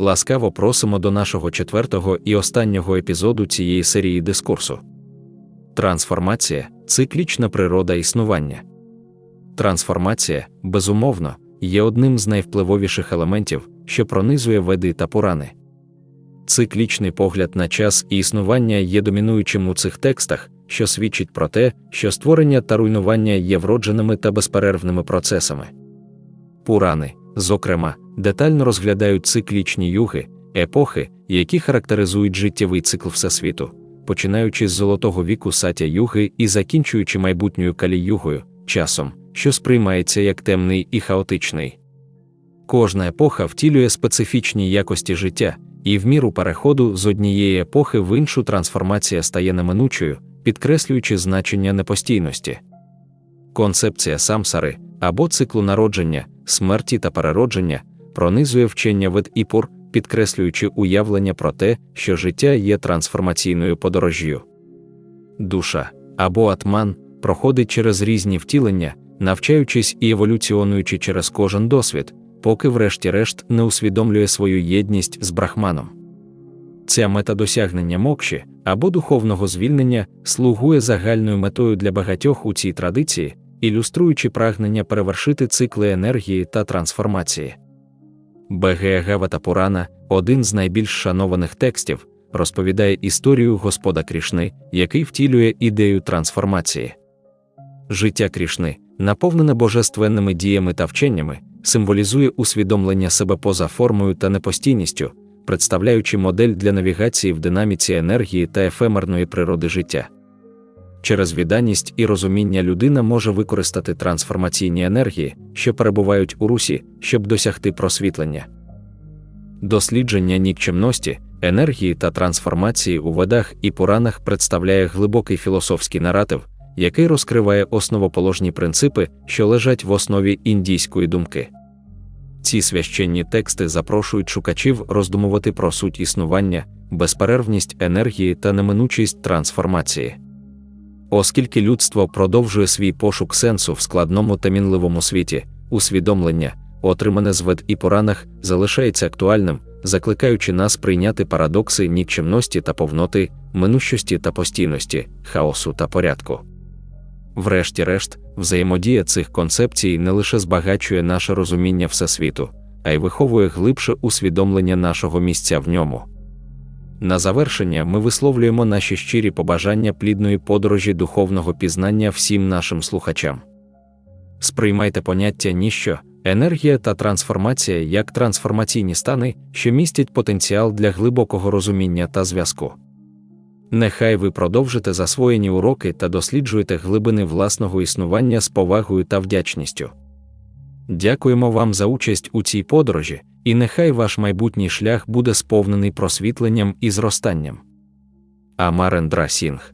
Ласкаво просимо до нашого четвертого і останнього епізоду цієї серії дискурсу. Трансформація циклічна природа існування. Трансформація, безумовно, є одним з найвпливовіших елементів, що пронизує веди та пурани. Циклічний погляд на час і існування є домінуючим у цих текстах, що свідчить про те, що створення та руйнування є вродженими та безперервними процесами. Пурани, зокрема, детально розглядають циклічні юги, епохи, які характеризують життєвий цикл Всесвіту, починаючи з золотого віку сатя юги і закінчуючи майбутньою каліюгою, часом, що сприймається як темний і хаотичний. Кожна епоха втілює специфічні якості життя, і в міру переходу з однієї епохи в іншу трансформація стає неминучою, підкреслюючи значення непостійності. Концепція самсари або циклу народження, смерті та переродження пронизує вчення вид іпур, підкреслюючи уявлення про те, що життя є трансформаційною подорожжю. Душа або атман проходить через різні втілення, навчаючись і еволюціонуючи через кожен досвід, поки, врешті-решт, не усвідомлює свою єдність з брахманом. Ця мета досягнення мокші або духовного звільнення слугує загальною метою для багатьох у цій традиції, ілюструючи прагнення перевершити цикли енергії та трансформації. Бегеагавата Пурана, один з найбільш шанованих текстів, розповідає історію Господа Крішни, який втілює ідею трансформації. Життя Крішни, наповнене божественними діями та вченнями, символізує усвідомлення себе поза формою та непостійністю, представляючи модель для навігації в динаміці енергії та ефемерної природи життя. Через відданість і розуміння людина може використати трансформаційні енергії, що перебувають у русі, щоб досягти просвітлення. Дослідження нікчемності, енергії та трансформації у ведах і пуранах представляє глибокий філософський наратив, який розкриває основоположні принципи, що лежать в основі індійської думки. Ці священні тексти запрошують шукачів роздумувати про суть існування, безперервність енергії та неминучість трансформації. Оскільки людство продовжує свій пошук сенсу в складному та мінливому світі, усвідомлення, отримане з вед і поранах, залишається актуальним, закликаючи нас прийняти парадокси нікчемності та повноти, минущості та постійності, хаосу та порядку. Врешті-решт, взаємодія цих концепцій не лише збагачує наше розуміння всесвіту, а й виховує глибше усвідомлення нашого місця в ньому. На завершення ми висловлюємо наші щирі побажання плідної подорожі духовного пізнання всім нашим слухачам. Сприймайте поняття ніщо, енергія та трансформація як трансформаційні стани, що містять потенціал для глибокого розуміння та зв'язку. Нехай ви продовжите засвоєні уроки та досліджуєте глибини власного існування з повагою та вдячністю. Дякуємо вам за участь у цій подорожі, і нехай ваш майбутній шлях буде сповнений просвітленням і зростанням. Амарендра Сінг